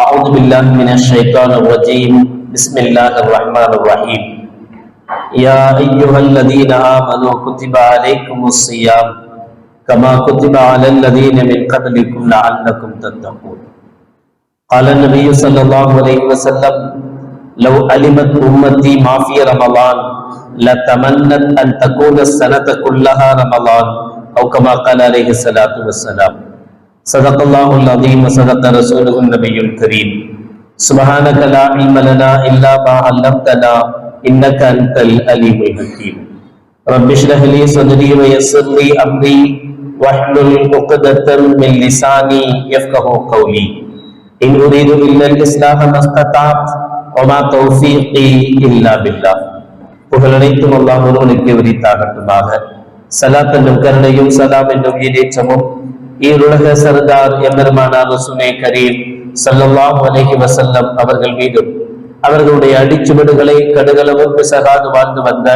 أعوذ بالله من الشيطان الرجيم. بسم الله الرحمن الرحيم. يا أيها الذين آمنوا كتب عليكم الصيام كما كتب على الذين من قبلكم لعلكم تتقون. قال النبي صلى الله عليه وسلم لو علمت أمتي ما في رمضان لتمنت أن تكون السنة كلها رمضان أو كما قال عليه الصلاة والسلام. صدق الله العظيم وصدق رسوله النبي الكريم سبحانك لا علم لنا إلا ما علمتنا إنك أنت الأليم الحكيم رب اشرح لي صدري ويسر لي أمري واحلل عقدة من لساني يفقه قولي إن أريد إلا الإصلاح ما استطعت وما توفيقي إلا بالله புகழனைத்தும் அல்லாஹ் ஒருவனுக்கு விரித்தாகட்டுமாக சலாத் என்னும் கருணையும் சலாம் என்னும் ஈடேற்றமும் ஈருலக சர்தார் எம்பெருமானார் சுனே கரீம் ஸல்லல்லாஹு அலைஹி வசல்லம் அவர்கள் மீதும் அவர்களுடைய அடிச்சுவடுகளை கடுகளவும் பிசகாது வாழ்ந்து வந்த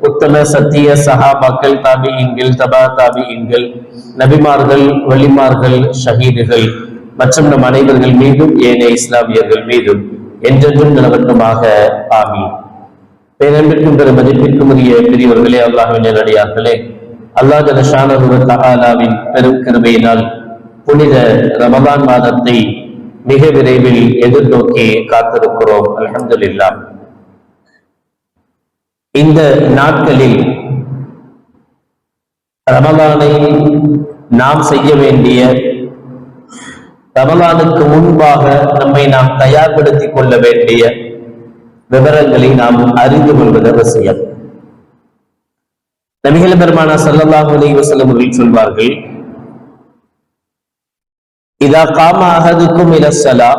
உத்தம சத்திய சஹாபாக்கள் இங்கில் தபா தாபியின்கள் நபிமார்கள் வலிமார்கள் ஷஹீதுகள் மற்றும் நம் அனைவர்கள் மீதும் ஏனைய இஸ்லாமியர்கள் மீதும் என்றென்றும் நிலவட்டுமாக. ஆமி பேரன்பிற்கும் பெரும் மதிப்பிற்கும் உரிய பெரியவர்களே அல்லாஹுவின் நேரடியார்களே அல்லாஹ் ஜலஷானு தகாலாவின் பெரும் கிருபையினால் புனித ரமதான் மாதத்தை மிக விரைவில் எதிர்நோக்கி காத்திருக்கிறோம். அல்ஹம்துலில்லாஹ் இந்த நாட்களில் ரமலானை நாம் செய்ய வேண்டிய ரமலானுக்கு முன்பாக நம்மை நாம் தயார்படுத்திக் கொள்ள வேண்டிய விவரங்களை நாம் அறிந்து கொள்வது அவசியம். நபிகள் பெருமானா சல்லல்லாஹு அலைஹி வஸல்லம் அவர்கள் சொல்வார்கள் இதா காம அஹதுக்கும் இல சலா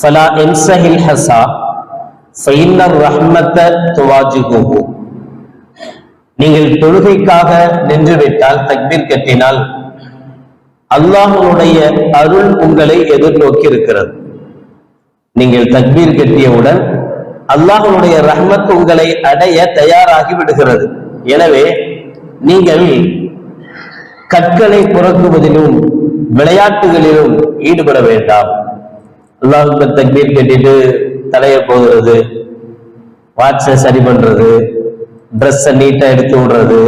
ஃபலா இம்சஹில் ஹஸா ஃபைன்ன ரஹ்மத்த துவாஜிகுஹு நீங்கள் தொழுகைக்காக நின்று விட்டால் தக்பீர் கட்டினால் அல்லாஹனுடைய அருள் உங்களை எதிர்நோக்கி இருக்கிறது. நீங்கள் தக்பீர் கட்டியவுடன் அல்லாஹனுடைய ரஹ்மத் உங்களை அடைய தயாராகி விடுகிறது. எனவே நீங்கள் கற்களை புறக்குவதிலும் விளையாட்டுகளிலும் ஈடுபட வேண்டாம். அல்லாஹுக்கு தக்பீர் கட்டிட்டு தலையை போகிறது வாட்சை சரி பண்றது ட்ரெஸ்ஸை நீட்டா எடுத்து விடுறது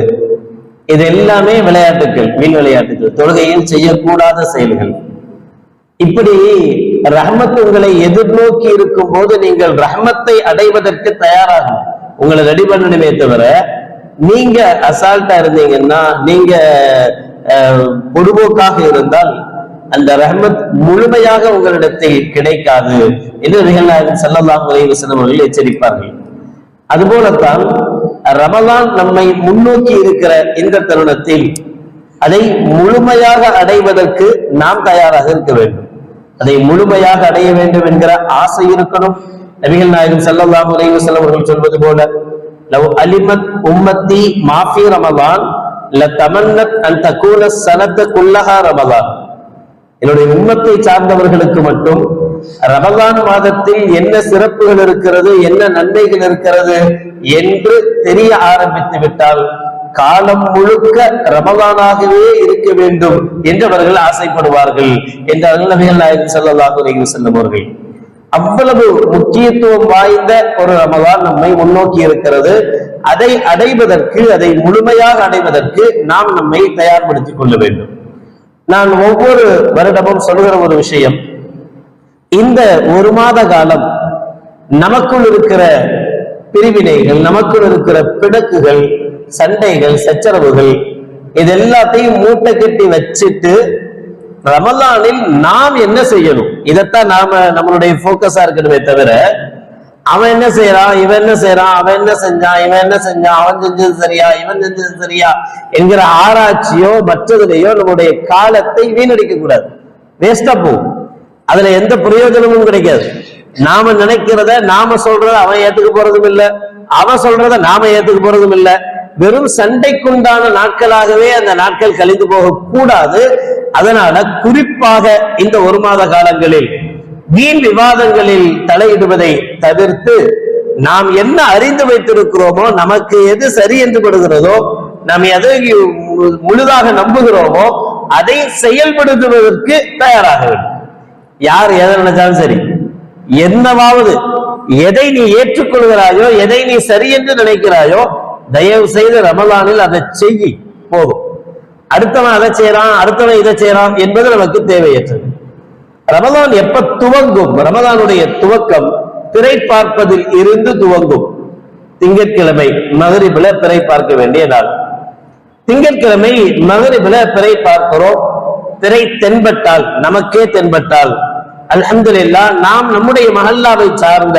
இது எல்லாமே விளையாட்டுகள் வீண் விளையாட்டுகள் தொழுகையில் செய்யக்கூடாத செயல்கள். இப்படி ரஹ்மத் உங்களை எதிர்நோக்கி இருக்கும் போது நீங்கள் ரஹமத்தை அடைவதற்கு தயாராகும் உங்களை ரெடி பண்ணணுமே தவிர நீங்க அசால்ட்டா இருந்தீங்கன்னா நீங்க பொதுபோக்காக இருந்தால் அந்த ரஹமத் முழுமையாக உங்களிடத்தில் கிடைக்காது என்று நிகழ்நாயகன் செல்லலாம் உதயவசனம் அவர்கள் எச்சரிப்பார்கள். அதுபோலத்தான் ரமலான் நம்மை முன்னோக்கி இருக்கிற இந்த தருணத்தில் அதை முழுமையாக அடைவதற்கு நாம் தயாராக இருக்க வேண்டும். அதை முழுமையாக அடைய வேண்டும் என்கிற ஆசை இருக்கணும். நபிகள் நாயகம் சல்லல்லாஹு அலைஹி வஸல்லம் அவர்கள் சொல்வது போல லவ் அலிமத் உம்மத்தி மாஃபி ரமலான் ல தமன்னத் அன் தகூன சனத்த குல்லஹா ரமலான் என்னுடைய உம்மத்தை சார்ந்தவர்களுக்கு மட்டும் ரமலான் மாதத்தில் என்ன சிறப்புகள் இருக்கிறது என்ன நன்மைகள் இருக்கிறது என்று தெரிய ஆரம்பித்து விட்டால் காலம் முழுக்க ரமலானாகவே இருக்க வேண்டும் என்று அவர்கள் ஆசைப்படுவார்கள் என்று நபிகள் நாயகம் செல்லலாக அலைஹி அவர்கள். அவ்வளவு முக்கியத்துவம் வாய்ந்த ஒரு ரமதான் நம்மை முன்னோக்கி இருக்கிறது. அதை அடைவதற்கு அதை முழுமையாக அடைவதற்கு நாம் நம்மை தயார்படுத்திக் கொள்ள வேண்டும். நான் ஒவ்வொரு வருடமும் சொல்கிற ஒரு விஷயம். இந்த ஒரு மாத காலம் நமக்குள் இருக்கிற பிரிவினைகள் நமக்குள் இருக்கிற பிணக்குகள் சண்டைகள் சச்சரவுகள் இது எல்லாத்தையும் மூட்டை கட்டி வச்சுட்டு ரமலானில் நாம் என்ன செய்யணும்? இதைத்தான் நாம நம்மளுடைய போக்கஸா இருக்கணுமே தவிர அவன் என்ன செய்யறான்? இவன் என்ன செய்யறான்? அவன் என்ன செஞ்சான்? இவன் என்ன செஞ்சான்? அவன் செஞ்சது சரியா? இவன் செஞ்சது சரியா? என்கிற ஆராய்ச்சியோ மற்றதுலையோ நம்முடைய காலத்தை வீணடிக்க கூடாது வேஸ்டா போகும். அதுல எந்த பிரயோஜனமும் கிடைக்காது. நாம நினைக்கிறத நாம சொல்றத அவன் ஏத்துக்க போறதும் இல்லை. அவன் சொல்றத நாம ஏத்துக்க போறதும் இல்லை. வெறும் சண்டைக்குண்டான நாட்களாகவே அந்த நாட்கள் கழிந்து போக கூடாது அதனால குறிப்பாக இந்த ஒரு மாத காலங்களில் வீண் விவாதங்களில் தலையிடுவதை தவிர்த்து நாம் என்ன அறிந்து வைத்திருக்கிறோமோ நமக்கு எது சரி என்று படுகிறதோ நாம் எதை மு- முழுதாக நம்புகிறோமோ அதை செயல்படுத்துவதற்கு தயாராக வேண்டும். யார் எதை நினைச்சாலும் சரி என்னவாவது எதை நீ ஏற்றுக்கொள்கிறாயோ எதை நீ சரி என்று நினைக்கிறாயோ தயவு செய்து ரமலானில் அதை செய்யி போதும். அடுத்தவன் அதை செய்யறான் அடுத்தவன் இதை செய்யறான் என்பது நமக்கு தேவையற்றது. ரமலான் எப்ப துவங்கும்? ரமலானுடைய துவக்கம் திரை பார்ப்பதில் இருந்து துவங்கும். திங்கட்கிழமை மகரிபில பிறை பார்க்க வேண்டிய நாள். திங்கட்கிழமை மகரிபில பிறை பார்க்கிறோம். திரை தென்பட்டால் நமக்கே தென்பட்டால் அல்ஹம்துலில்லாஹ் நாம் நம்முடைய மஹல்லாவை சார்ந்த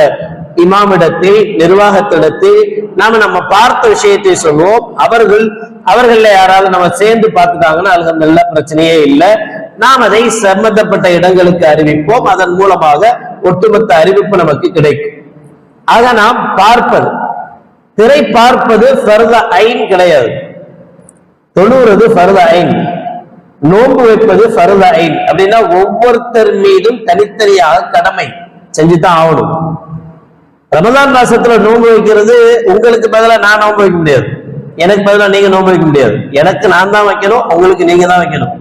இமாமிடத்தில் நிர்வாகத்திடத்தில் நாம நம்ம பார்த்த விஷயத்தை சொல்லுவோம். அவர்கள் அவர்கள யாராவது நம்ம சேர்ந்து பார்த்துட்டாங்கன்னா அல்ஹம்துலில்லாஹ் பிரச்சனையே இல்லை. நாம் அதை சம்பந்தப்பட்ட இடங்களுக்கு அறிவிப்போம். அதன் மூலமாக ஒட்டுமொத்த அறிவிப்பு நமக்கு கிடைக்கும். ஆக நாம் பார்ப்பது திரை பார்ப்பது ஃபர்த ஐன் கிடையாது. தொழுறது ஃபர்த ஐன். நோன்பு வைப்பது ஃபர்த ஐன். அப்படின்னா ஒவ்வொருத்தர் மீதும் தனித்தனியாக கடமை செஞ்சுதான் ஆகணும். ரமதான் மாசத்துல நோன்பு வைக்கிறது உங்களுக்கு பதிலாக நான் நோன்பு வைக்க முடியாது. எனக்கு பதிலாக நீங்க நோன்பு வைக்க முடியாது. எனக்கு நான் தான் வைக்கணும் உங்களுக்கு நீங்க தான் வைக்கணும்.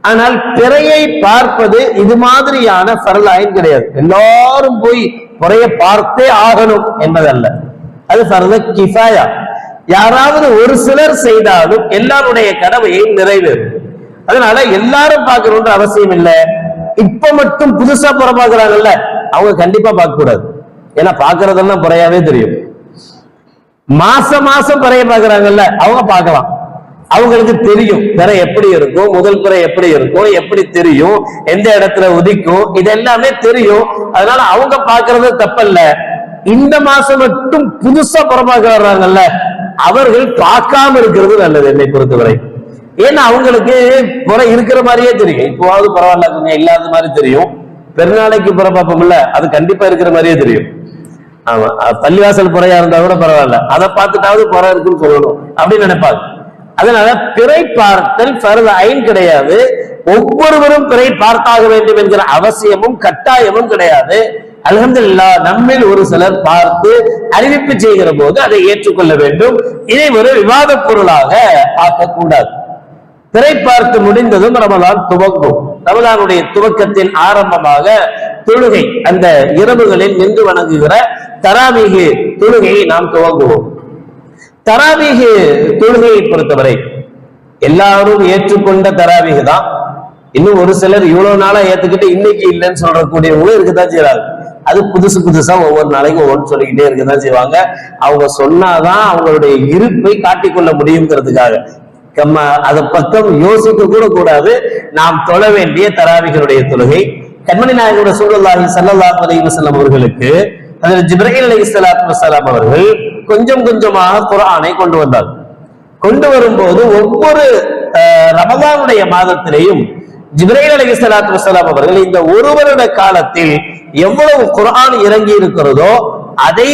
ஆனால் பிறையை பார்ப்பது இது மாதிரியான ஃபர்லாயின் கிடையாது. எல்லாரும் போய் பிறைய பார்த்தே ஆகணும் என்பதல்ல. அது ஃபர்த கிஃபாயா. யாராவது ஒரு சிலர் செய்தாலும் எல்லாருடைய கடமையை நிறைவேறும். அதனால எல்லாரும் பார்க்கணுன்ற அவசியம் இல்லை. இப்ப மட்டும் புதுசா புற அவங்க கண்டிப்பா பார்க்க கூடாது ஏன்னா பாக்குறதெல்லாம் குறையாவே தெரியும். மாசம் மாசம் பிறைய பாக்குறாங்கல்ல அவங்க பார்க்கலாம். அவங்களுக்கு தெரியும் பிறை எப்படி இருக்கும் முதல் பிறை எப்படி இருக்கும் எப்படி தெரியும் எந்த இடத்துல உதிக்கும் இது எல்லாமே தெரியும். அதனால அவங்க பாக்குறது தப்பல்ல. இந்த மாசம் மட்டும் புதுசா புறப்பாக்க வர்றாங்கல்ல அவர்கள் பார்க்காம இருக்கிறது நல்லது என்னை பொறுத்தவரை. ஏன்னா அவங்களுக்கு புறை இருக்கிற மாதிரியே தெரியும். இப்போவாவது பரவாயில்ல இல்லாத மாதிரி தெரியும். பெருநாளைக்கு புற பார்ப்போம்ல அது கண்டிப்பா இருக்கிற மாதிரியே தெரியும். ஆமா. பள்ளிவாசல் புறையா இருந்தா கூட பரவாயில்ல. அதை பார்த்துட்டாவது புற இருக்குன்னு சொல்லணும். அப்படின்னு நினைப்பாங்க. அதனால பிறை பார்த்தல் ஃபர்த ஐன் கிடையாது. ஒவ்வொருவரும் பிறை பார்த்தாக வேண்டும் என்கிற அவசியமும் கட்டாயமும் கிடையாது. அல்ஹம்துலில்லாஹ் நம்மில் ஒரு சிலர் பார்த்து அறிவிப்பு செய்கிற போது அதை ஏற்றுக்கொள்ள வேண்டும். இதை ஒரு விவாத பொருளாக பார்க்கக்கூடாது. திரை பார்த்து முடிந்ததும் ரமலான் துவங்கும். ரமலானுடைய துவக்கத்தின் ஆரம்பமாக தொழுகை அந்த இரவுகளில் நின்று வணங்குகிற தராவீகு தொழுகையை நாம் துவங்குவோம். தராவீகு தொழுகையை பொறுத்தவரை எல்லாரும் ஏற்றுக்கொண்ட தராவீகு தான். இன்னும் ஒரு சிலர் இவ்வளவு நாளா ஏத்துக்கிட்டு இன்னைக்கு இல்லைன்னு சொல்றக்கூடியவங்களும் இருக்கத்தான் செய்யறாங்க அது புதுசு புதுசா ஒவ்வொரு நாளைக்கும் ஒவ்வொன்று சொல்லிக்கிட்டே இருக்கதான் செய்வாங்க. அவங்க சொன்னாதான் அவங்களுடைய இருப்பை காட்டிக்கொள்ள முடியுங்கிறதுக்காக. நம்ம அதை பக்கம் யோசிக்க கூட கூடாது. நாம் தொழ வேண்டிய தராவிகளுடைய தொழுகை. கண்மணி நாயகோட சூழலாகி சல்லல்லாஹு அலைஹி அவர்களுக்கு அதில் ஜிப்ரஹீல் அலி ஸலாத்து வசலாம் அவர்கள் கொஞ்சம் கொஞ்சமாக குரானை கொண்டு வந்தார். கொண்டு வரும்போது ஒவ்வொரு அஹ், ரமதானுடைய மாதத்திலேயும் ஜிப்ரீல் அலி ஸலாத்து வசலாம் அவர்கள் இந்த ஒரு வருட காலத்தில் எவ்வளவு குரான் இறங்கி இருக்கிறதோ அதை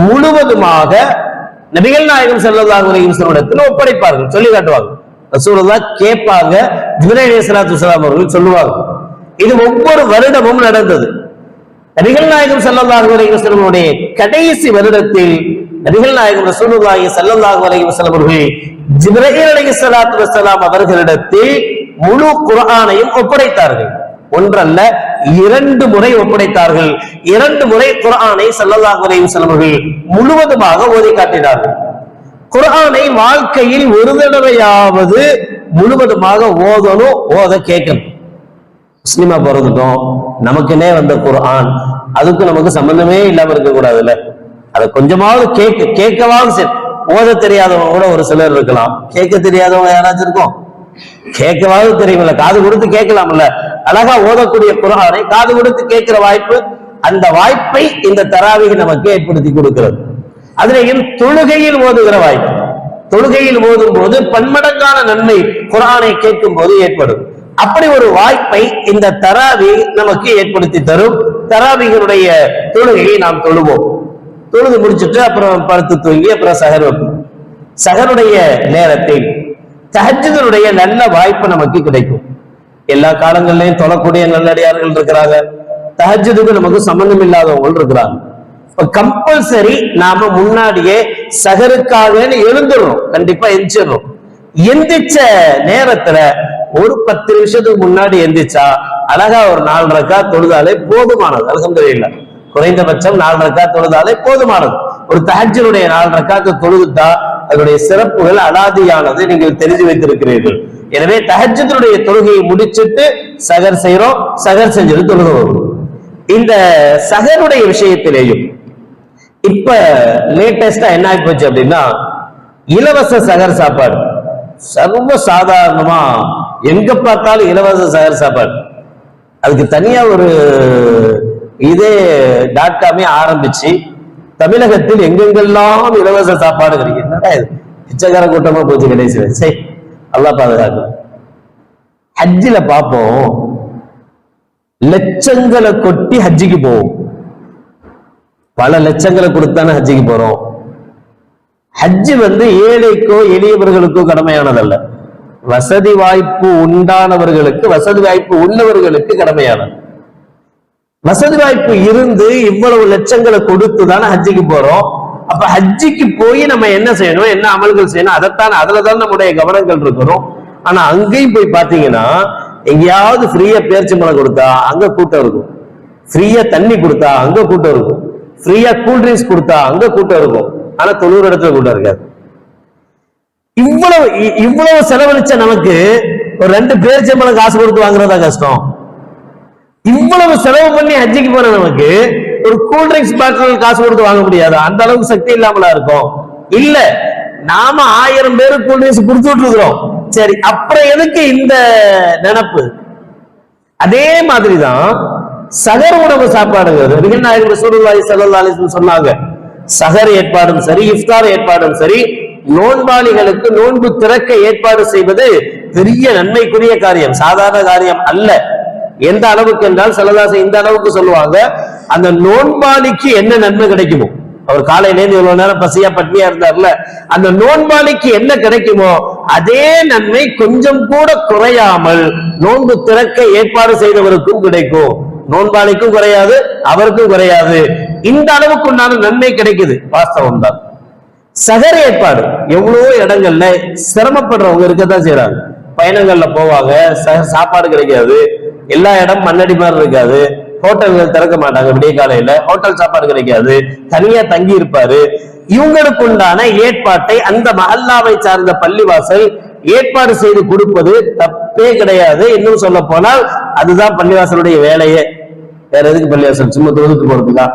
முழுவதுமாக நபிகள் நாயகம் ஸல்லல்லாஹு அலைஹி ஒப்படைப்பார்கள் சொல்லி காட்டுவாங்க. ரசூலுல்லாஹ் கேட்பாங்க ஜிப்ரீல் அலைஹி ஸலாத்து அவர்கள் சொல்லுவாங்க. இது ஒவ்வொரு வருடமும் நடந்தது. நபிகள் நாயகம் செல்லதாக அலைஹி வஸல்லமுடைய கடைசி வருடத்தில் நபிகள் நாயகம் ரசூலுல்லாஹி ஸல்லல்லாஹு அலைஹி வஸல்லம் அவர்கள் ஜிப்ரீல் அலைஹிஸ்ஸலாத்து வஸலாம் அவர்களிடத்தில் முழு குர்ஆனையும் ஒப்படைத்தார்கள். ஒன்றல்ல இரண்டு முறை ஒப்படைத்தார்கள். இரண்டு முறை குரானை ஸல்லல்லாஹு அலைஹி முழுவதுமாக ஓதி காட்டினார்கள். குரானை வாழ்க்கையில் ஒரு தடவையாவது முழுவதுமாக ஓதணும் ஓத கேட்கணும். சினிமா பிறந்துட்டோம். நமக்குன்னே வந்த குரான் அதுக்கு நமக்கு சம்பந்தமே இல்லாம இருக்க கூடாதுல்ல அதை கொஞ்சமாவது கேட்க கேட்கவாவது சரி. ஓத தெரியாதவங்க கூட ஒரு சிலர் இருக்கலாம். கேட்க தெரியாதவங்க யாராச்சும் இருக்கும். கேட்கவாவது தெரியுமில்ல. காது கொடுத்து கேட்கலாம்ல. அழகா ஓதக்கூடிய குரானை காது கொடுத்து கேட்கிற வாய்ப்பு அந்த வாய்ப்பை இந்த தராவிக நமக்கு ஏற்படுத்தி கொடுக்கிறது. அதிலேயும் தொழுகையில் ஓதுகிற வாய்ப்பு. தொழுகையில் ஓதும் போது பன்மடங்கான நன்மை குரானை கேட்கும் போது ஏற்படும். அப்படி ஒரு வாய்ப்பை இந்த தராவி நமக்கு ஏற்படுத்தி தரும். தராவிகளுடைய தொழுகையை நாம் தொழுவோம். தொழுது முடிச்சுட்டு அப்புறம் படுத்து தூங்கி அப்புறம் சகர் வைப்போம். சகருடைய நேரத்தில் தஹஜ்ஜுடைய நல்ல வாய்ப்பு நமக்கு கிடைக்கும். எல்லா காலங்கள்லயும் தொழக்கூடிய நல்லடியார்கள் இருக்கிறாங்க. தஹஜதுக்கு நமக்கு சம்பந்தம் இல்லாதவங்க இருக்கிறாங்க. கம்பல்சரி நாம முன்னாடியே சகருக்காக எழுந்துடுறோம் கண்டிப்பா எந்திரிச்சிடுறோம் எந்திரிச்ச நேரத்துல ஒரு பத்து நிமிஷத்துக்கு முன்னாடி எந்திரிச்சா அழகா ஒரு நாலு ரக்கா தொழுதாலே போதுமானது. அல்ஹம்துலில்லாஹ். குறைந்தபட்சம் நாலு ரக்கா தொழுதாலே போதுமானது. ஒரு தஹஜனுடைய நாலு ரக்காத்து தொழுதுட்டா அதனுடைய சிறப்புகள் அலாதியானது நீங்கள் தெரிஞ்சு வைத்திருக்கிறீர்கள். எனவே தஹஜத்தினுடைய தொழுகையை முடிச்சிட்டு சகர் செய்யறோம் சகர் செஞ்சது தொழுக வரும். இந்த சகருடைய விஷயத்திலேயும் இப்ப லேட்டஸ்டா என்ன ஆகி போச்சு அப்படின்னா இலவச சகர் சாப்பாடு. சர்வ சாதாரணமா எங்க பார்த்தாலும் இலவச சகர் சாப்பாடு. அதுக்கு தனியா ஒரு இதே டாட் காமே ஆரம்பிச்சு தமிழகத்தில் எங்கெங்கெல்லாம் இலவச சாப்பாடு கிடைக்கும் என்னடா இது பிச்சைக்கார கூட்டமா போச்சு கடைசி சரி அல்லா பாதுகாக்கும் ஹஜ்ஜில பார்ப்போம் லட்சங்களை கொட்டி ஹஜ்ஜிக்கு போவோம். பல லட்சங்களை கொடுத்தானே ஹஜ்ஜிக்கு போறோம். ஹஜ்ஜி வந்து ஏழைக்கோ எளியவர்களுக்கோ கடமையானதல்ல. வசதி வாய்ப்பு உண்டானவர்களுக்கு வசதி வாய்ப்பு உள்ளவர்களுக்கு கடமையானது. வசதி வாய்ப்பு இருந்து இவ்வளவு லட்சங்களை கொடுத்து தானே ஹஜ்ஜிக்கு போறோம். அப்ப ஹஜ்ஜிக்கு போய் நம்ம என்ன செய்யணும்? என்ன அமல்கள் செய்யணும்? அதைத்தான் அதுலதான் நம்முடைய கவனங்கள் இருக்கிறோம் ஆனா அங்கேயும் போய் பாத்தீங்கன்னா எங்கேயாவது ஃப்ரீயா மலம் கொடுத்தா அங்க கூட்டம் இருக்கும். ஃப்ரீயா தண்ணி கொடுத்தா அங்க கூட்டம் இருக்கும். ஃப்ரீயா கூல்ட்ரிங்க்ஸ் கொடுத்தா அங்க கூட்டம் இருக்கும். ஆனா தொண்ணூறு இடத்துல கூட்டம் இருக்காது. இவ்வளவு இ- இவ்வளவு செலவழிச்ச நமக்கு ஒரு ரெண்டு பேர்ச்சம்பளம் காசு கொடுத்து வாங்குறதா கஷ்டம். இவ்வளவு செலவு பண்ணி ஹஜ்ஜிக்கு போன நமக்கு ஒரு கூல் ட்ரிங்க்ஸ் பாட்டில் காசு கொடுத்து வாங்க முடியாது. அந்த அளவுக்கு சக்தி இல்லாமலா இருக்கும். இல்ல நாம ஆயிரம் பேரு கூல் ட்ரிங்க்ஸ் கொடுத்துட்டு இருக்கிறோம் சரி அப்புறம் எதுக்கு இந்த நினப்பு? அதே மாதிரிதான் சகர் உணவு சாப்பாடுங்கிறது. நபிகள் நாயகம் ரசூலுல்லாஹி சொன்னாங்க சகர் ஏற்பாடும் சரி இஃப்தார் ஏற்பாடும் சரி நோன்பாளிகளுக்கு நோன்பு திறக்க ஏற்பாடு செய்வது பெரிய நன்மைக்குரிய காரியம் சாதாரண காரியம் அல்ல. எந்த அளவுக்கு என்றால் செல்லதாசை இந்த அளவுக்கு சொல்லுவாங்க அந்த நோன்பாளிக்கு என்ன நன்மை கிடைக்குமோ? அவர் காலையிலேருந்து இவ்வளவு நேரம் பசியா பட்னியா இருந்தார்ல அந்த நோன்பாளிக்கு என்ன கிடைக்குமோ அதே நன்மை கொஞ்சம் கூட குறையாமல் நோன்பு திறக்க ஏற்பாடு செய்தவருக்கும் கிடைக்கும். நோன்பாளிக்கும் குறையாது அவருக்கும் குறையாது. இந்த அளவுக்கு உண்டான நன்மை கிடைக்குது வாஸ்தவம் தான் சகர ஏற்பாடு எவ்வளவோ இடங்கள்ல சிரமப்படுறவங்க இருக்கத்தான் செய்யறாங்க பயணங்கள்ல போவாங்க சாப்பாடு கிடைக்காது எல்லா இடம் மண்ணடி மாதிரி இருக்காது. ஹோட்டல்கள் திறக்க மாட்டாங்க விடிய காலையில. ஹோட்டல் சாப்பாடு கிடைக்காது. தனியா தங்கி இருப்பாரு. இவங்களுக்கு உண்டான ஏற்பாட்டை அந்த மஹல்லாவை சார்ந்த பள்ளிவாசல் ஏற்பாடு செய்து கொடுப்பது தப்பே கிடையாது. இன்னும் சொல்ல போனால் அதுதான் பள்ளிவாசலுடைய வேலையே. வேற எதுக்கு பள்ளிவாசல்? சும்மா தொழுதுட்டு போறதுதான்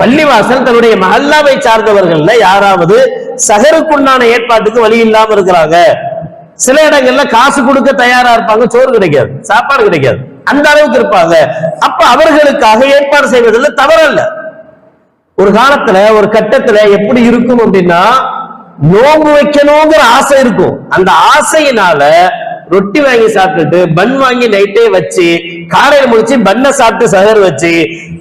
பள்ளிவாசல் தன்னுடைய மஹல்லாவை சார்ந்தவர்கள்ல யாராவது சகருக்குண்டான ஏற்பாட்டுக்கு வழி இல்லாம இருக்கிறாங்க. சில இடங்கள்ல காசு கொடுக்க தயாரா இருப்பாங்க சோறு கிடைக்காது சாப்பாடு கிடைக்காது. அந்த அளவுக்கு இருப்பாங்க. அப்ப அவர்களுக்காக ஏற்பாடு செய்வதில் தவறல்ல. ஒரு காலத்துல ஒரு கட்டத்துல எப்படி இருக்கும் அப்படின்னா நோம்பு வைக்கணுங்கிற ஆசை இருக்கும். அந்த ஆசையினால ரொட்டி வாங்கி சாப்பிட்டுட்டு பன் வாங்கி நைட்டே வச்சு காலையில முடிச்சு பண்ணை சாப்பிட்டு சகர் வச்சு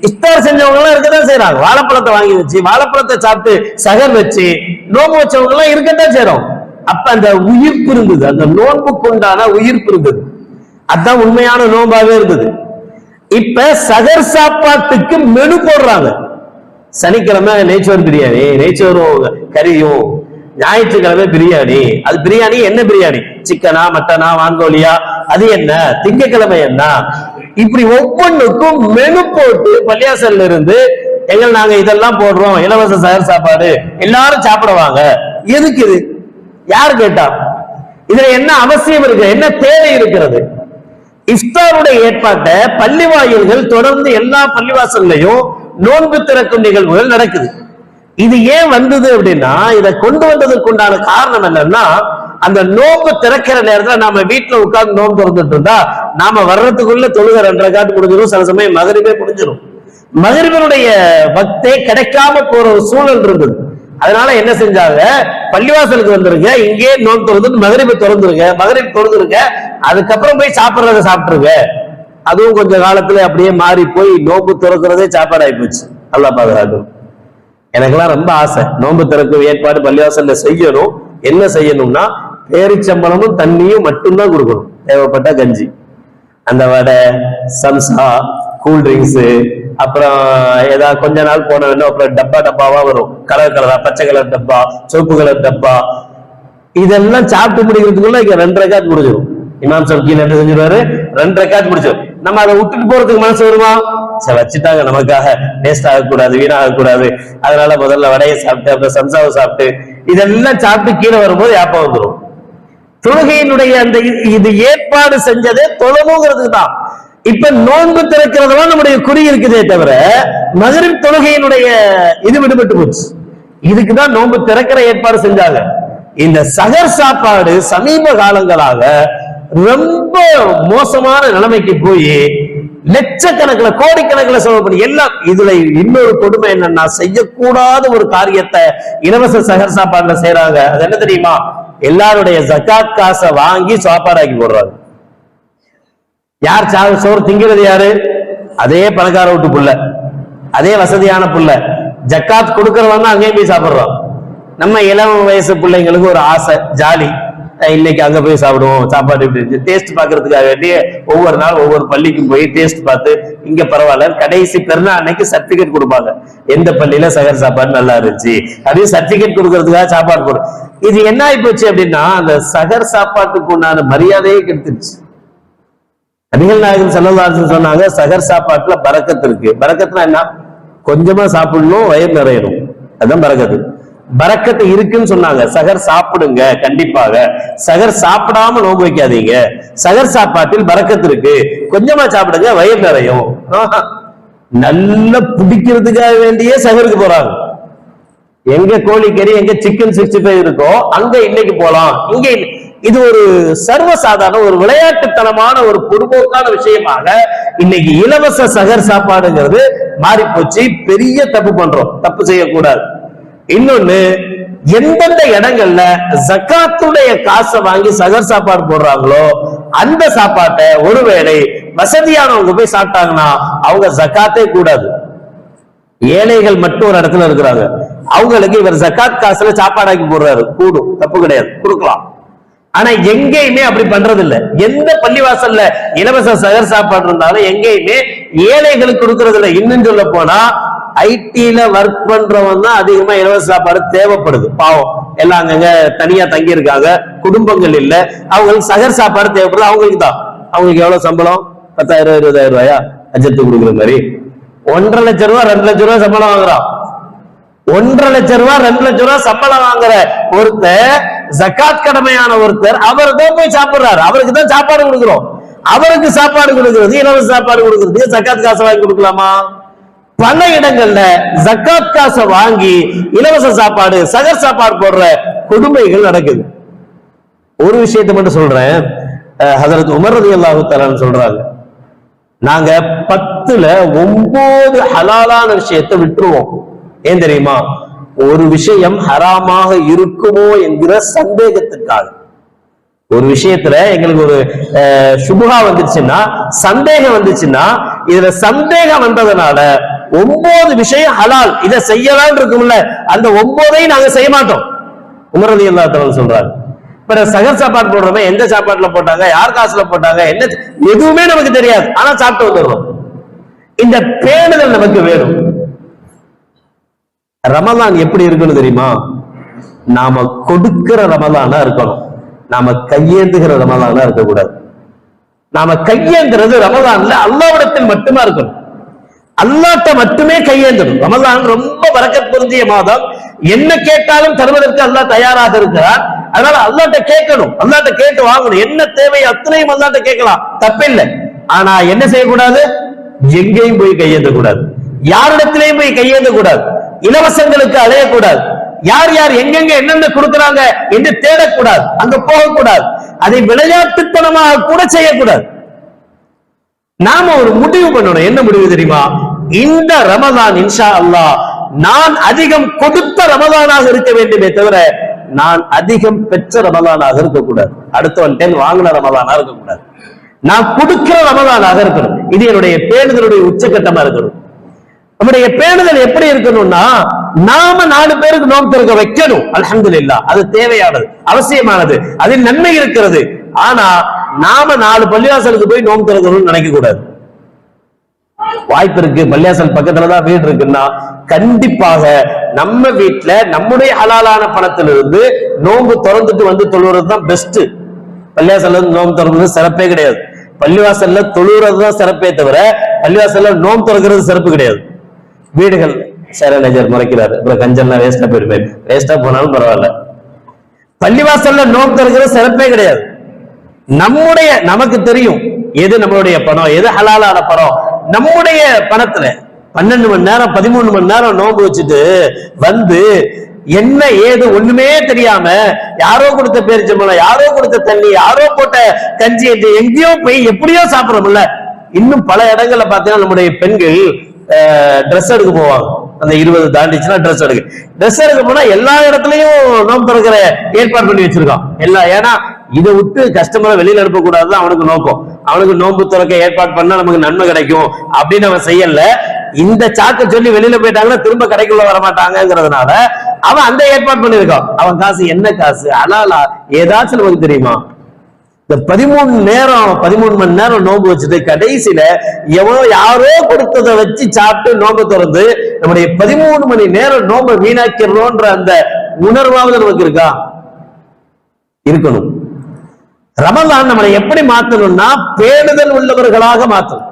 இஃப்தார் செஞ்சவங்க எல்லாம் இருக்கதான் செய்யறாங்க வாழைப்பழத்தை வாங்கி வச்சு வாழைப்பழத்தை சாப்பிட்டு சகர் வச்சு நோம்பு வச்சவங்க எல்லாம் இருக்கத்தான் செய்யறோம் அப்ப அந்த உயிர்ப்பு இருந்தது அந்த நோன்புக்கு உண்டான உயிர்ப்பு இருந்தது அதான் உண்மையான நோன்பாவே இருந்தது. இப்ப சகர் சாப்பாட்டுக்கு மெனு போடுறாங்க. சனிக்கிழமை நெய்ச்சோறு பிரியாணி நெய்ச்சோறும் கறியும் ஞாயிற்றுக்கிழமை பிரியாணி. அது பிரியாணி என்ன பிரியாணி? சிக்கனா மட்டனா வாங்கோலியா? அது என்ன? திங்கக்கிழமை என்ன? இப்படி ஒவ்வொன்றுக்கும் மெனு போட்டு பள்ளியாசல்ல இருந்து எங்கள் நாங்க இதெல்லாம் போடுறோம். இலவச சகர் சாப்பாடு. எல்லாரும் சாப்பிடுவாங்க. எதுக்கு இது? யார் கேட்டா? இதுல என்ன அவசியம் இருக்கு? என்ன தேவை இருக்கிறது? இஃப்தாருடைய ஏற்பாட்டை பள்ளி வாயில்கள் தொடர்ந்து எல்லா பள்ளிவாசல்லையும் நோன்பு திறக்கும் நிகழ்வுகள் நடக்குது. இது ஏன் வந்தது அப்படின்னா இதை கொண்டு வந்ததற்குண்டான காரணம் என்னன்னா அந்த நோன்பு திறக்கிற நேரத்துல நாம வீட்டுல உட்கார்ந்து நோன்பு திறந்துட்டு இருந்தா நாம வர்றதுக்குள்ள தொழுக ரெண்டரை காட்டு முடிஞ்சிடும் சில சமயம் மகரிபே முடிஞ்சிடும். மகரிபனுடைய பக்தே கிடைக்காம போற ஒரு சூழல் இருந்தது. அதனால என்ன செஞ்சாங்க? பள்ளிவாசலுக்கு வந்துருங்க இங்கே நோன்பு திறந்து மகரிப்பு திறந்துருங்க மகரிப்பு திறந்துருங்க அதுக்கப்புறம் போய் சாப்பிட்றத சாப்பிட்டுருங்க அதுவும் கொஞ்சம் காலத்துல அப்படியே மாறி போய் நோன்பு திறக்கிறதே சாப்பாடு ஆகி போச்சு. அல்லா பாதுகாக்கணும் எனக்கெல்லாம் ரொம்ப ஆசை. நோன்பு திறக்கும் ஏற்பாடு பள்ளிவாசல்ல செய்யணும். என்ன செய்யணும்னா பேரிச்சம்பளமும் தண்ணியும் மட்டும்தான் கொடுக்கணும். தேவைப்பட்ட கஞ்சி. அந்த வடை சம்சா கூல்ட்ரிங்க்ஸு அப்புறம் ஏதாவது கொஞ்ச நாள் போன வேணும் அப்புறம் டப்பா டப்பாவா வரும். கலர் கலரா பச்சை கலர் டப்பா சிவப்பு கலர் டப்பா. இதெல்லாம் சாப்பிட்டு முடிக்கிறதுக்குள்ள இங்க ரெண்டு ரெக்கார்ட் முடிஞ்சிடும் இமாம் சார் கீழே என்ன செஞ்சிருவாரு? ரெண்டு ரெக்கார்ட் முடிச்சிடும் நம்ம அதை விட்டுட்டு போறதுக்கு மனசு வருமா? சரி வச்சுட்டாங்க நமக்காக. வேஸ்ட் ஆகக்கூடாது வீணாகக்கூடாது. அதனால முதல்ல வடையை சாப்பிட்டு அப்புறம் சம்சாவை சாப்பிட்டு இதெல்லாம் சாப்பிட்டு கீழே வரும்போது ஏப்பம் வந்துடும் தொழுகையினுடைய அந்த இது ஏற்பாடு செஞ்சதே தொழணுங்கிறதுக்கு தான் இப்ப நோன்பு திறக்கிறதெல்லாம் நம்முடைய குறி இருக்குதே தவிர மகரிப் தொழுகையினுடைய இது விடுபட்டு போச்சு. இதுக்கு தான் நோன்பு திறக்கிற ஏற்பாடு செஞ்சாங்க. இந்த சகர் சாப்பாடு சமீப காலங்களாக ரொம்ப மோசமான நிலைமைக்கு போய் லட்சக்கணக்கில் கோடிக்கணக்கில் செலவு பண்ணி எல்லாம் இதுல இன்னொரு கொடுமை என்னன்னா செய்யக்கூடாத ஒரு காரியத்தை இலவச சகர் சாப்பாடுல செய்யறாங்க அது என்ன தெரியுமா? எல்லாருடைய ஜக்காத் காசை வாங்கி சாப்பாடாக்கி போடுறாங்க. யார் சா- சோறு திங்கிறது யாரு? அதே பணக்கார வீட்டு புள்ள. அதே வசதியான புள்ள. ஜக்காத் கொடுக்கறவன் தான் அங்கேயும் போய் சாப்பிடுறோம் நம்ம இளம் வயசு பிள்ளைங்களுக்கு ஒரு ஆசை ஜாலி. இன்னைக்கு அங்க போய் சாப்பிடுவோம் சாப்பாடு இப்படி டேஸ்ட் பாக்குறதுக்காக வேண்டி ஒவ்வொரு நாள் ஒவ்வொரு பள்ளிக்கும் போய் டேஸ்ட் பார்த்து இங்க பரவாயில்ல கடைசி பெருநாள் அன்னைக்கு சர்டிபிகேட் கொடுப்பாங்க. எந்த பள்ளியில சகர் சாப்பாடு நல்லா இருந்துச்சு? அப்படியே சர்டிபிகேட் கொடுக்கறதுக்காக சாப்பாடு கொடு. இது என்ன ஆகி போச்சு அப்படின்னா அந்த சகர் சாப்பாட்டுக்கு உண்டான மரியாதையே கெடுத்துருச்சு. நபிகள் நாயகம் செல்லதாசன் சொன்னாங்க சகர் சாப்பாட்டுல பறக்கத்து இருக்கு. பறக்கத்துனா என்ன? கொஞ்சமா சாப்பிடணும் வயிறு நிறையணும். அதுதான் பரக்கத்து பரக்கத்து இருக்குன்னு சொன்னாங்க. சகர் சாப்பிடுங்க கண்டிப்பாக. சகர் சாப்பிடாம நோம்பு வைக்காதீங்க. சகர் சாப்பாட்டில் பறக்கத்து இருக்கு. கொஞ்சமா சாப்பிடுங்க வயிறு நிறையும். நல்ல நல்லா பிடிக்கிறதுக்காக வேண்டியே சகருக்கு போறாங்க. எங்க கோழிக்கறி எங்க சிக்கன் சிக்ஸ்டி ஃபைவ் இருக்கோ அங்க இன்னைக்கு போலாம். இங்க இது ஒரு சர்வசாதாரண ஒரு விளையாட்டுத்தனமான ஒரு பொதுபோக்கான விஷயமாக இன்னைக்கு இலவச சகர் சாப்பாடுங்கிறது மாறி போச்சு பெரிய தப்பு பண்றோம். தப்பு செய்யக்கூடாது. இன்னொன்னு எந்தெந்த இடங்கள்ல ஜக்காத்துடைய காசை வாங்கி சகர் சாப்பாடு போடுறாங்களோ அந்த சாப்பாட்டை ஒருவேளை வசதியானவங்க போய் சாப்பிட்டாங்கன்னா அவங்க ஜக்காத்தே கூடாது. ஏழைகள் மட்டும் ஒரு இடத்துல இருக்கிறாங்க. அவங்களுக்கு இவர் ஜக்காத் காசுல சாப்பாடாக்கி போடுறாரு. கூடும். தப்பு கிடையாது. கொடுக்கலாம். ஆனா எங்கேயுமே அப்படி பண்றது இல்ல எந்த பள்ளிவாசல்ல இலவச சகர் சாப்பாடு இருந்தாலும் எங்கேயுமே ஏழைகளுக்கு கொடுக்கறது இல்ல இன்னும் சொல்ல போனா ஐடில ஒர்க் பண்றவன் தான் அதிகமா இலவச சாப்பாடு தேவைப்படுது. பாவம். எல்லாம் அங்கங்க தனியா தங்கி இருக்காங்க குடும்பங்கள் இல்ல. அவங்களுக்கு சகர் சாப்பாடு தேவைப்படுது. அவங்களுக்கு தான். அவங்களுக்கு எவ்வளவு சம்பளம்? பத்தாயிரம் இருபதாயிரம் ரூபாயா? அஜத்து கொடுக்குற மாதிரி. ஒன்றரை லட்சம் ரூபாய் ரெண்டு லட்சம் ரூபாய் சம்பளம் வாங்குறான். ஒன்றரை லட்சம் ரூபாய் ரெண்டு லட்சம் ரூபாய் சம்பளம் வாங்குற ஒருத்தர் ஜக்காத் கடமையான ஒருத்தர் அவர் தான் போய் சாப்பிடுறாரு. அவருக்கு தான் சாப்பாடு கொடுக்குறோம். அவருக்கு சாப்பாடு கொடுக்கிறது. இலவச சாப்பாடு கொடுக்கிறது? ஜக்காத் காசை வாங்கி கொடுக்கலாமா? பல இடங்கள்ல ஜக்காத் காசை வாங்கி இலவச சாப்பாடு சகர் சாப்பாடு போடுற கொடுமைகள் நடக்குது. ஒரு விஷயத்தை மட்டும் சொல்றேன். அஹ் உமர் ரதி அல்லாஹு சொல்றாங்க. நாங்க பத்துல ஒன்பது ஹலாலான விஷயத்தை விட்டுருவோம். ஏன் தெரியுமா? ஒரு விஷயம் ஹராமாக இருக்குமோ என்கிற சந்தேகத்துக்காக ஒரு விஷயத்துல எங்களுக்கு ஒரு அஹ், சுபுகா வந்துச்சுன்னா சந்தேகம் வந்துச்சுன்னா இதுல சந்தேகம் வந்ததுனால ஒன்பது விஷயம் ஹலால் இதை செய்யலாம் இருக்கும்ல அந்த ஒன்பதையும் நாங்க செய்ய மாட்டோம். உமரதி அல்லா சொல்றாரு. இப்ப சகர் சாப்பாடு போடுறோமே எந்த சாப்பாட்டுல போட்டாங்க யார் காசுல போட்டாங்க என்ன எதுவுமே நமக்கு தெரியாது. ஆனா சாப்பிட்டு வந்துடுறோம். இந்த பேணுதல் நமக்கு வேணும். ரமலான் எப்படி இருக்கணும் தெரியுமா? நாம கொடுக்கிற ரமலானா இருக்கணும். நாம கையேந்துகிற ரமலானா இருக்கக்கூடாது. நாம கையேந்துறது ரமலான்ல அல்லாவிடத்தில் மட்டுமா இருக்கணும். அல்லாட்ட மட்டுமே கையேந்தணும். ரமலான் ரொம்ப வரக்க பொருந்திய மாதம். என்ன கேட்டாலும் தருவதற்கு அல்லாஹ் தயாராக இருக்கிறார் அதனால அல்லாட்ட கேட்கணும். அல்லாட்ட கேட்டு வாங்கணும். என்ன தேவை அத்தனையும் அல்லாட்ட கேட்கலாம். தப்பில்லை. ஆனா என்ன செய்யக்கூடாது? எங்கேயும் போய் கையேந்த கூடாது யாரிடத்திலையும் போய் கையேந்த கூடாது இலவசங்களுக்கு அலையக்கூடாது. யார் யார் எங்கெங்க என்னென்ன கொடுக்கறாங்க என்று தேடக்கூடாது. அங்க போகக்கூடாது. அதை விளையாட்டுத்தனமாக கூட செய்யக்கூடாது. நாம ஒரு முடிவு பண்ணணும். என்ன முடிவு தெரியுமா? இந்த ரமதான் இன்ஷா அல்லாஹ் நான் அதிகம் கொடுத்த ரமதானாக இருக்க வேண்டுமே தவிர நான் அதிகம் பெற்ற ரமதானாக இருக்கக்கூடாது. அடுத்தவன் டென் வாங்கின ரமதானா இருக்கக்கூடாது. நான் கொடுக்கிற ரமதானாக இருக்கணும். இது என்னுடைய பேணுதலுடைய உச்சகட்டமா இருக்கணும். நம்முடைய பேணுதல் எப்படி இருக்கணும்னா நாம நாலு பேருக்கு நோன்பு திறக்க வைக்கணும். அல்ஹம்துலில்லாஹ் அது தேவையானது அவசியமானது அதில் நன்மை இருக்கிறது. ஆனா நாம நாலு பள்ளிவாசலுக்கு போய் நோன்பு திறக்கணும்னு நினைக்க கூடாது வாய்ப்பு இருக்கு. பள்ளியாசல் பக்கத்துலதான் வீடு இருக்குன்னா கண்டிப்பாக நம்ம வீட்டுல நம்முடைய ஹலாலான பணத்திலிருந்து நோன்பு திறந்துட்டு வந்து தொழுவது தான் பெஸ்ட் பள்ளியாசல்ல இருந்து நோன்பு திறந்தது சிறப்பே கிடையாது. பள்ளிவாசல்ல தொழுகிறது தான் சிறப்பே தவிர பள்ளிவாசல்ல நோன்பு திறக்கிறது சிறப்பு கிடையாது. வீடுகள். சேரநேஜர் முறைக்கிறாரு? அப்புறம் கஞ்சல்லாம் வேஸ்டா போயிருமே வேஸ்டா போனாலும் பரவாயில்ல. பள்ளிவாசல்ல நோன்பு இருக்கிற சிறப்பே கிடையாது. நம்முடைய நமக்கு தெரியும் எது நம்மளுடைய பணம் எது ஹலாலான பணம். நம்முடைய பணத்துல பன்னெண்டு மணி நேரம் பதிமூணு மணி நேரம் நோன்பு வச்சுட்டு வந்து என்ன ஏது ஒண்ணுமே தெரியாம யாரோ கொடுத்த பேரிச்சம்பளம் யாரோ கொடுத்த தண்ணி யாரோ போட்ட கஞ்சி என்று எங்கேயோ போய் எப்படியோ சாப்பிடறோம்ல. இன்னும் பல இடங்கள்ல பாத்தீங்கன்னா நம்முடைய பெண்கள் ட்ரெஸ் எடுக்க போவாங்க. அந்த இருபது தாண்டிச்சுன்னா ட்ரெஸ் எடுக்க. ட்ரெஸ் எடுக்க போனா எல்லா இடத்துலயும் நோம்பு திறக்கிற ஏற்பாடு பண்ணி வச்சிருக்கான். எல்லா ஏன்னா இதை விட்டு கஸ்டமரை வெளியில அனுப்ப அவனுக்கு நோக்கம். அவனுக்கு நோன்பு திறக்க ஏற்பாடு பண்ணா நமக்கு நன்மை கிடைக்கும் அப்படின்னு அவன் செய்யல. இந்த சாக்க சொல்லி வெளியில போயிட்டாங்கன்னா திரும்ப கடைக்குள்ள வரமாட்டாங்கிறதுனால அவன் அந்த ஏற்பாடு பண்ணிருக்கான் அவன் காசு என்ன காசு? அலாலா ஏதாச்சும் நமக்கு தெரியுமா? இந்த பதிமூணு நேரம் பதிமூணு மணி நேரம் நோன்பு வச்சுட்டு கடைசியில எவனோ யாரோ கொடுத்ததை வச்சு சாப்பிட்டு நோன்பு திறந்து நம்முடைய பதிமூணு மணி நேரம் நோன்பை வீணாக்கிறோன்ற அந்த உணர்வாவது நமக்கு இருக்கா? இருக்கணும். ரமதான் நம்மளை எப்படி மாத்தணும்னா பேணுதல் உள்ளவர்களாக மாத்தணும்.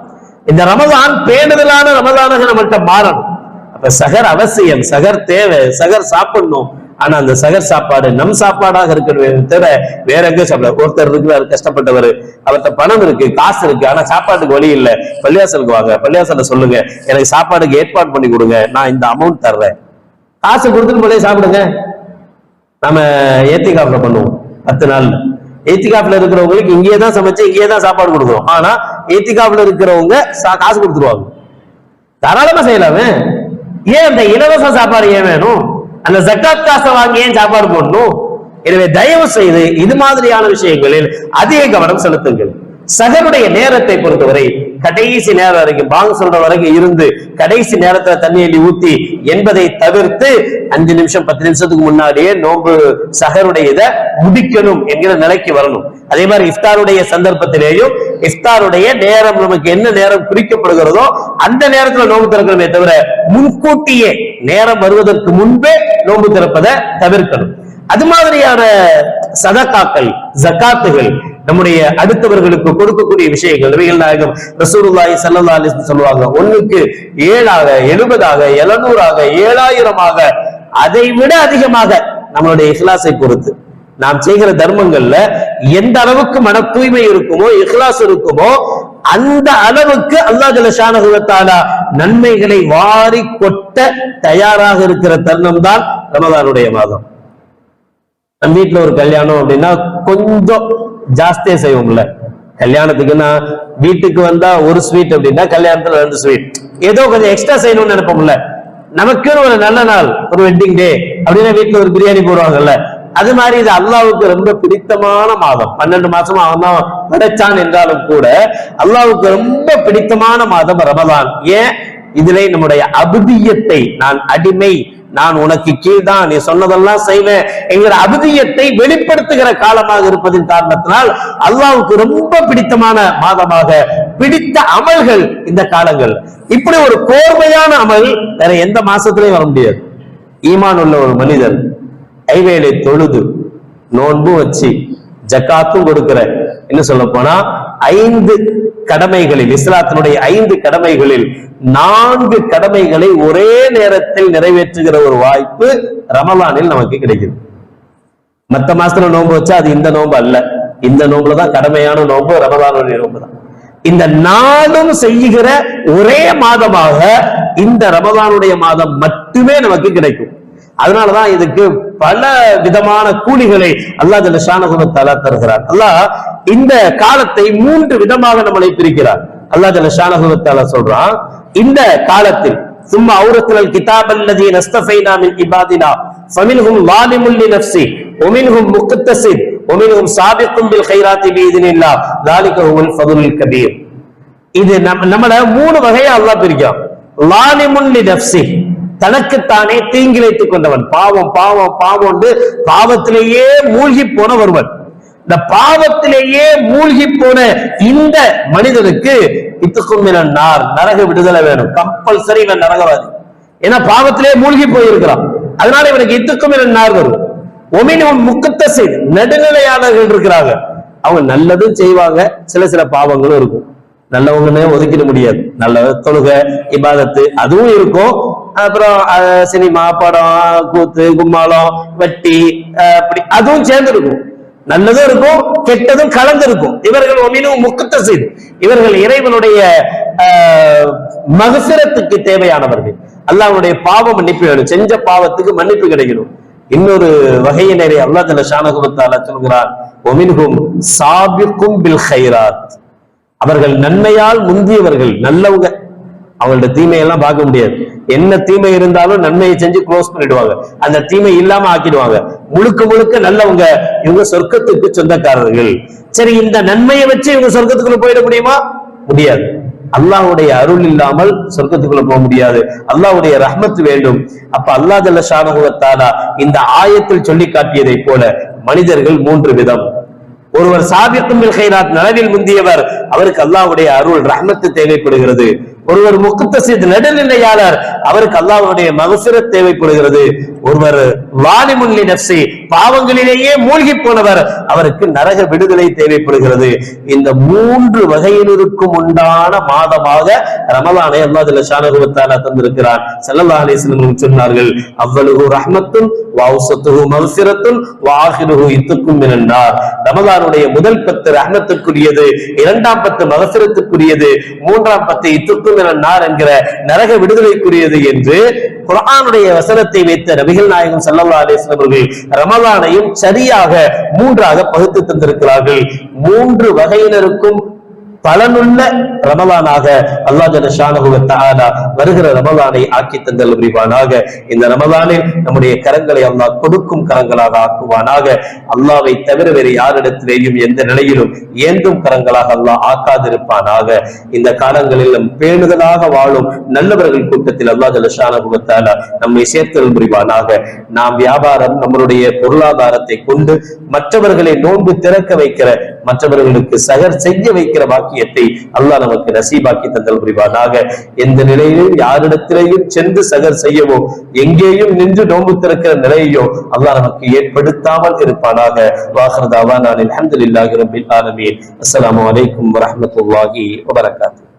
இந்த ரமதான் பேணுதலான ரமதானாக நம்மள்கிட்ட மாறணும். அப்ப சகர் அவசியம் சகர் தேவை சகர் சாப்பிடணும். ஆனா அந்த சகர் சாப்பாடு நம் சாப்பாடாக இருக்கிற தவிர வேற எங்க சாப்பிட ஒருத்தர் இருக்கிறார் கஷ்டப்பட்டவர். அவர்கிட்ட பணம் இருக்கு காசு இருக்கு ஆனா சாப்பாட்டுக்கு வழி இல்ல. பள்ளியாசலுக்கு வாங்க பள்ளியாசல சொல்லுங்க. எனக்கு சாப்பாடுக்கு ஏற்பாடு பண்ணி கொடுங்க நான் இந்த அமௌண்ட் தர்றேன். காசு கொடுத்துட்டு போலே சாப்பிடுங்க. நம்ம ஏத்திகாப்ல பண்ணுவோம். பத்து நாள். ஏத்திகாப்ல இருக்கிறவங்களுக்கு இங்கேயே தான் சமைச்சு இங்கேயே தான் சாப்பாடு கொடுக்குறோம் ஆனா ஏத்திகாப்ல இருக்கிறவங்க சா- காசு கொடுத்துருவாங்க. தாராளமா செய்யலாமே. ஏன் அந்த இலவச சாப்பாடு ஏன் வேணும்? அந்த ஜக்காத் காசை வாங்கி ஏன் சாப்பாடு போடணும்? எனவே தயவு செய்து இது மாதிரியான விஷயங்களில் அதிக கவனம் செலுத்துங்கள். சகருடைய நேரத்தை பொறுத்தவரை கடைசி நேரம் வரைக்கும் பாங்க சொல்ற வரைக்கும் இருந்து கடைசி நேரத்துல தண்ணி ஊத்தி என்பதை தவிர்த்து அஞ்சு நிமிஷம் பத்து நிமிஷத்துக்கு முன்னாடியே நோன்பு சகருடைய இதை முடிக்கணும் என்கிற நிலைக்கு வரணும். அதே மாதிரி இஃப்தாருடைய சந்தர்ப்பத்திலேயும் இஃப்தாருடைய நேரம் நமக்கு என்ன நேரம் குறிக்கப்படுகிறதோ அந்த நேரத்துல நோன்பு திறக்கணுமே தவிர முன்கூட்டியே நேரம் வருவதற்கு முன்பே நோன்பு திறப்பதை தவிர்க்கணும். அது மாதிரியான சதக்காக்கள் ஜக்காத்துகள் நம்முடைய அடுத்தவர்களுக்கு கொடுக்கக்கூடிய விஷயங்கள். நபிகள் நாயகம் ரசூருல்லாய் சல்லா அலைஹி சொல்லுவாங்க ஒண்ணுக்கு ஏழாக எழுபதாக எழுநூறாக ஏழாயிரமாக அதை விட அதிகமாக நம்மளுடைய இஹ்லாஸை பொறுத்து. நாம் செய்கிற தர்மங்கள்ல எந்த அளவுக்கு மன தூய்மை இருக்குமோ இஹ்லாஸ் இருக்குமோ அந்த அளவுக்கு அல்லாஹ் ஜல்லஷானஹு நன்மைகளை வாரி கொட்ட தயாராக இருக்கிற தருணம் தான் ரமதானுடைய மாதம். நம்ம வீட்டுல ஒரு கல்யாணம் அப்படின்னா கொஞ்சம் ஜாஸ்தியா செய்வோம்ல. கல்யாணத்துக்குன்னா வீட்டுக்கு வந்தா ஒரு ஸ்வீட் அப்படின்னா கல்யாணத்துல ரெண்டு ஸ்வீட் ஏதோ கொஞ்சம் எக்ஸ்ட்ரா செய்யணும்னு நினைப்போம்ல. நமக்குன்னு ஒரு நல்ல நாள் ஒரு வெட்டிங் டே அப்படின்னா வீட்டுல ஒரு பிரியாணி போடுவாங்கல்ல. அது மாதிரி இது அல்லாவுக்கு ரொம்ப பிடித்தமான மாதம். பன்னெண்டு மாசமா அவன் தான் படைச்சான் என்றாலும் கூட அல்லாவுக்கு ரொம்ப பிடித்தமான மாதம் ரமதான். ஏன்? இதிலே நம்முடைய அபுதியத்தை நான் அடிமை நான் உனக்கு கீழ்தான் நீ சொன்னதெல்லாம் செய்வேன் என்கிற அபுதியத்தை வெளிப்படுத்துகிற காலமாக இருப்பதின் காரணத்தினால் அல்லாவுக்கு ரொம்ப பிடித்தமான மாதமாக பிடித்த அமல்கள் இந்த காலங்கள். இப்படி ஒரு கோர்மையான அமல் வேற எந்த மாசத்திலையும் வர முடியாது. ஈமான் உள்ள ஒரு மனிதன் கைவேலை தொழுது நோன்பும் வச்சு ஜக்காத்தும் கொடுக்கிற. என்ன சொல்ல போனா ஐந்து கடமைகளில் இஸ்லாத்தினுடைய ஐந்து கடமைகளில் நான்கு கடமைகளை ஒரே நேரத்தில் நிறைவேற்றுகிற ஒரு வாய்ப்பு ரமலானில் நமக்கு கிடைக்குது. மத்த மாசத்துல நோன்பு வச்சா அது இந்த நோன்பு அல்ல. இந்த நோன்புலதான் கடமையான நோன்பு ரமலானுடைய நோன்பு தான். இந்த நாளும் செய்கிற ஒரே மாதமாக இந்த ரமதானுடைய மாதம் மட்டுமே நமக்கு கிடைக்கும். அதனாலதான் இதுக்கு பல விதமான கூலிகளை அல்லா ஜலசானகுமத்தாலா தருகிறார் அல்லாஹ் இந்த காலத்தை மூன்று விதமாக நம்மளை பிரிக்கிறார் அல்லா ஜலசானகுமத்தாலா சொல்றான் இந்த காலத்தில் சும்மா அவுரத்துலல் கிதாப் அல்லதி நஸ்தஃபைனா மின் இபாதினா ஃபமின்ஹும் வாலிமுல் லினஃப்சி ஒமின்ஹும் முக்தஸித் ஒமின்ஹும் சாபிக்கும் பில் கைராத்தி பீதினில்லா லாலிக ஃபதுல் கபீர். இது நம்ம நம்மள மூணு வகையா அல்லாஹ் பிரிக்கிறான். லாலிமுல் நஃப்சி தனக்குத்தானே தீங்கிழைத்துக் கொண்டவன். பாவம் பாவம் பாவம் பாவத்திலேயே மூழ்கி போன ஒருவன். இந்த பாவத்திலேயே மூழ்கி போன இந்த மனிதனுக்கு இத்துக்கும் நார் நரக விடுதலை வேணும். கம்பல்சரி இவன் நரகவாதி. ஏன்னா பாவத்திலே மூழ்கி போயிருக்கிறான். அதனால இவனுக்கு இத்துக்கும் நார் வரும். ஒமினும் முக்கத்த செய்து நடுநிலையாளர்கள் இருக்கிறாங்க அவங்க நல்லதும் செய்வாங்க சில சில பாவங்களும் இருக்கும். நல்லவங்கன்னு ஒதுக்கிட முடியாது. நல்ல தொழுகை இபாதத்து அதுவும் இருக்கும். அப்புறம் அஹ், சினிமா படம் கூத்து கும்மாளம் வட்டி அப்படி அதுவும் சேர்ந்து இருக்கும் நல்லதும் இருக்கும் கெட்டதும் கலந்து இருக்கும் இவர்கள் ஒமினும் முக்கத்த செய்து இவர்கள் இறைவனுடைய ஆஹ், மகசிரத்துக்கு தேவையானவர்கள். அல்லாவுடைய பாவம் மன்னிப்பு வேணும். செஞ்ச பாவத்துக்கு மன்னிப்பு கிடைக்கணும். இன்னொரு வகையினரை அல்லா தல ஷானகுபத்தால சொல்கிறார் ஒமின்ஹும் சாபிக்கும் பில் ஹைராத் அவர்கள் நன்மையால் முந்தியவர்கள் நல்லவங்க. அவங்களோட தீமையெல்லாம் பார்க்க முடியாது. என்ன தீமை இருந்தாலும் நன்மையை செஞ்சு க்ளோஸ் பண்ணிடுவாங்க. அந்த தீமை இல்லாம ஆக்கிடுவாங்க. முழுக்க முழுக்க நல்லவங்க இவங்க சொர்க்கத்துக்கு சொந்தக்காரர்கள். சரி இந்த நன்மையை வச்சு இவங்க சொர்க்கத்துக்குள்ள போயிட முடியுமா? முடியாது. அல்லாஹுடைய அருள் இல்லாமல் சொர்க்கத்துக்குள்ள போக முடியாது. அல்லாஹுடைய ரஹ்மத் வேண்டும். அப்ப அல்லாஹ் ஜல்ல இந்த ஆயத்தில் சொல்லி காட்டியதை போல மனிதர்கள் மூன்று விதம். ஒருவர் சாபிக்கும் நலவில் முந்தியவர். அவருக்கு அல்லாஹுடைய அருள் ரஹ்மத்து தேவைப்படுகிறது. ஒருவர் முக்குத்தசித் நடுநிலையாளர். அவருக்கு அல்லாஹ்வுடைய மகசுரத் தேவைப்படுகிறது. ஒருவர் வாலிமுல்லி நப்சி பாவங்களிலேயே மூழ்கி போனவர் அவருக்கு நரக விடுதலை தேவைப்படுகிறது. இந்த மூன்று வகையினருக்கும் உண்டான மாதமாக ரமலானை அல்லாஹ் ஜல்ல தந்திருக்கிறார் தந்திருக்கிறான். ஸல்லல்லாஹு சொன்னார்கள் அவ்வளவு ரஹ்மத்தும் வௌசத்துஹு மகசிரத்தும் வாகிருகு இத்துக்கும் என்றார் ரமலானுடைய முதல் பத்து ரஹ்மத்துக்குரியது இரண்டாம் பத்து மகசிரத்துக்குரியது மூன்றாம் பத்து இத்துக்கும் மினன்னார் என்கிற நரக விடுதலைக்குரியது என்று குரானுடைய வசனத்தை வைத்த நபிகள் நாயகம் ஸல்லல்லாஹு அலைஹி அவர்கள் ரமலானையும் சரியாக மூன்றாக பகுத்து தந்திருக்கிறார்கள். மூன்று வகையினருக்கும் பலனுள்ள ரமலானாக அல்லாஹ் ஜல்ல வருகிற ரமலானை ஆக்கி தந்தல் புரிவானாக. இந்த ரமலானில் நம்முடைய கரங்களை அல்லாஹ் கொடுக்கும் கரங்களாக ஆக்குவானாக. அல்லாவை தவிர வேறு யாரிடத்திலேயும் எந்த நிலையிலும் ஏந்தும் கரங்களாக அல்லாஹ் ஆக்காதிருப்பானாக. இந்த காலங்களில் நம் பேணுதலாக வாழும் நல்லவர்கள் கூட்டத்தில் அல்லாஹ் ஜல்ல நம்மை சேர்த்தல் புரிவானாக. நாம் வியாபாரம் நம்மளுடைய பொருளாதாரத்தை கொண்டு மற்றவர்களை நோன்பு திறக்க வைக்கிற மற்றவர்களுக்கு சகர் செய்ய வைக்கிற பாக்கியத்தை அல்லாஹ் நமக்கு நசீபாக்கி தந்தல் புரிவானாக. எந்த நிலையிலும் யாரிடத்திலேயும் சென்று சகர் செய்யவோ எங்கேயும் நின்று நோம்பு திறக்கிற நிலையையோ அல்லாஹ் நமக்கு ஏற்படுத்தாமல் இருப்பானாக. வாஹர்தாவா நான் அல்ஹம்துலில்லாஹி ரப்பில் ஆலமீன். அஸ்லாம் வலைக்கம் வரமத்துல்லாஹி வபரகாத்து.